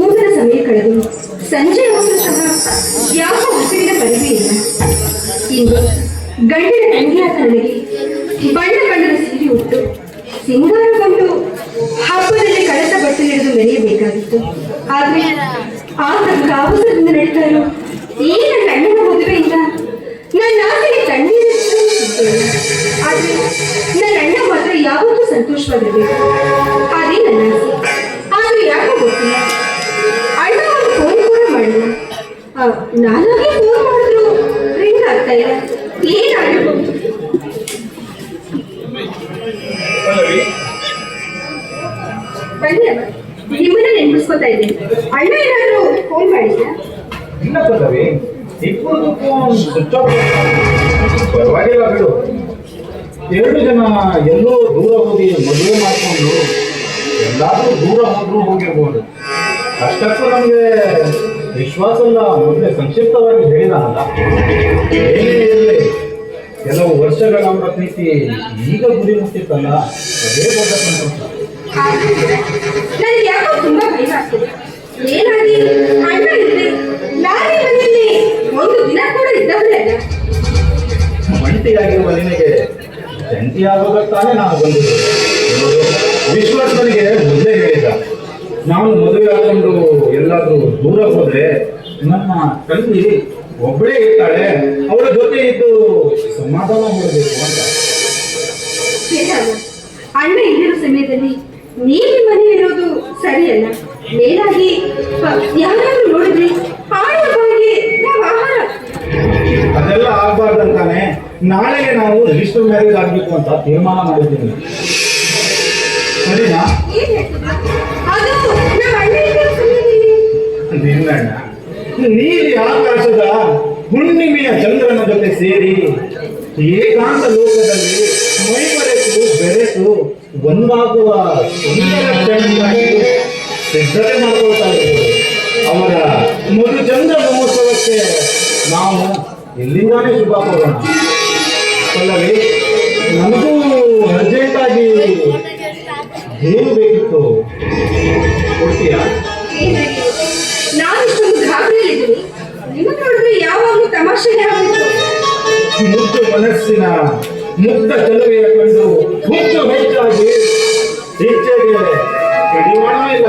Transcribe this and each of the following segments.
ಊಟದ ಸಮಯ ಕಳೆದು ಸಂಜೆ ಸಹ ಯಾವ ಉಸಿರಿನ ಪರಿವೇ ಇಲ್ಲ. ಇಂದು ಗಂಡಿನ ತಂಗಿಯಾದ ನನಗೆ ಬಣ್ಣ ಬಣ್ಣದ ಸೀರೆ ಉಟ್ಟು ಸಿಂಗಾರಗೊಂಡು ಹಬ್ಬದಲ್ಲಿ ಕಳೆದ ಬಟ್ಟೆ ಹಿಡಿದು ಮೆರೆಯಬೇಕಾಗಿತ್ತು. ಆದ್ರೆ ಆ ಕಾವಸದಿಂದ ನಡೀತಾ ಇರೋ ಈ ನನ್ನ ಮದುವೆಯಿಂದ ನನ್ನ ಆಸೆಗೆ ತಣ್ಣೀರು. ಆದ್ರೆ ನನ್ನ ಅಣ್ಣ ಮಾತ್ರ ಯಾವತ್ತೂ ಸಂತೋಷವಾಗಿರ್ಬೇಕು. ನಾನಾಗೆ ಫೋನ್ ರಿಂಗ್ ಆಗ್ತಾ ಇಲ್ಲ. ಬನ್ನಿ ಅಮ್ಮ. ನಿಮ್ಮನ್ನ ನೆನಪಿಸ್ಕೊತಾ ಇದ್ದೀನಿ. ಅಣ್ಣ ಏನಾದ್ರು ಫೋನ್ ಫೋನ್ ಸ್ವಿಚ್ ಬಿಡು. ಎರಡು ಜನ ಎಲ್ಲೋ ದೂರ ಹೋಗಿ ಮದುವೆ ಮಾಡ್ಕೊಂಡು ಎಲ್ಲಾದರೂ ದೂರ ಹೋದ್ರು ಹೋಗಿರ್ಬೋದು. ಅಷ್ಟಕ್ಕೂ ನಮಗೆ ವಿಶ್ವಾಸ ಇಲ್ಲ ಮೊದಲೇ ಸಂಕ್ಷಿಪ್ತವಾಗಿ ಹೇಳಿದ ಅಲ್ಲ ಕೆಲವು ವರ್ಷಗಳ ಅವರ ಪ್ರೀತಿ ಈಗ ಗುರಿ ಮುಟ್ಟಿತ್ತಲ್ಲ ಅದೇ ದೊಡ್ಡ ಸಂತೋಷ. ನನಗೆ ಯಾಕೋ ತುಂಬಾ ಭಯ ಆಗ್ತದೆ. ಏನಾಗಿ ಅಣ್ಣ ಇಲ್ಲದೆ ನಾನೇ ಮನೆಯಲ್ಲಿ ಒಂದು ದಿನ ಕೂಡ ಇದ್ದವಳೇ ಅಲ್ಲ. ಒಂಟಿಯಾಗಿರುವ ನಿನಗೆ ಜಂಟಿಯಾಗೋದಕ್ಕಾನೆ ನಾನು ಬಂದಿದ್ದೆ ವಿಶ್ವಾಸನಿಗೆ ಮೊದಲೇ ಹೇಳಿದ್ದ. ನಾನು ಮದುವೆ ಹಾಕೊಂಡು ಎಲ್ಲಾದ್ರೂ ದೂರ ಹೋದ್ರೆ ನನ್ನ ತಂಗಿ ಒಬ್ಬಳೇ ಇರ್ತಾಳೆ ಅವಳ ಜೊತೆ ಇದ್ದು ಸಮಾಧಾನ ಮಾಡಬೇಕು ಅಂತ. ಅಣ್ಣ ಇಲ್ಲಿರೋ ಸಮಯದಲ್ಲಿ ನೀವು ಮನೆ ಇರೋದು ಸರಿಯಲ್ಲ? ಮೇಲಾಗಿ ಯಾರು ಯಾರಾದ್ರೂ ನೋಡಿದ್ರೆ ನಾವು ಅದೆಲ್ಲ ಆಗ್ಬಾರ್ದಂತಾನೆ ನಾಳೆಗೆ ನಾವು ರಿಜಿಸ್ಟರ್ ಮ್ಯಾರೇಜ್ ಆಗ್ಬೇಕು ಅಂತ ತೀರ್ಮಾನ ಮಾಡಿದ್ದೀನಿ. ಸರಿನಾ? ನಿನ್ನಣ್ಣ ನೀಲಿ ಆಕಾಶದ ಹುಣ್ಣಿಮೆಯ ಚಂದ್ರನ ಜೊತೆ ಸೇರಿ ಏಕಾಂತ ಲೋಕದಲ್ಲಿ ಮೈಮರೆತು ಬೆರೆತು ಒಂದಾಗುವ ಸಿದ್ಧತೆ ಮಾಡ್ಕೊಳ್ತಾ ಅವರ ಮಧು ಚಂದ್ರ ಮಹೋತ್ಸವಕ್ಕೆ ನಾವು ಎಲ್ಲಿಂದಾನೇ ಶುಭ ಕೋರೋಣ. ಅಲ್ಲವೇ, ನನಗೂ ಅರ್ಜೆಂಟಾಗಿ ಏನು ಬೇಕಿತ್ತು? ಮನಸ್ಸಿನ ಮುಕ್ತ ಚಲುವೆಯ ಕಂಡು ಹುಚ್ಚು ಹೆಚ್ಚಾಗಿ ಇಚ್ಛೆಗೆ ಕಡಿವಾಣ ಇಲ್ಲ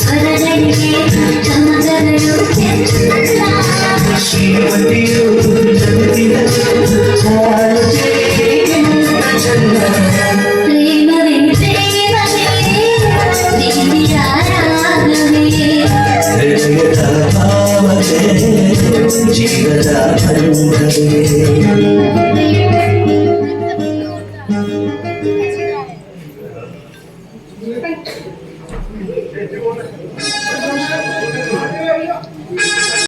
Cause when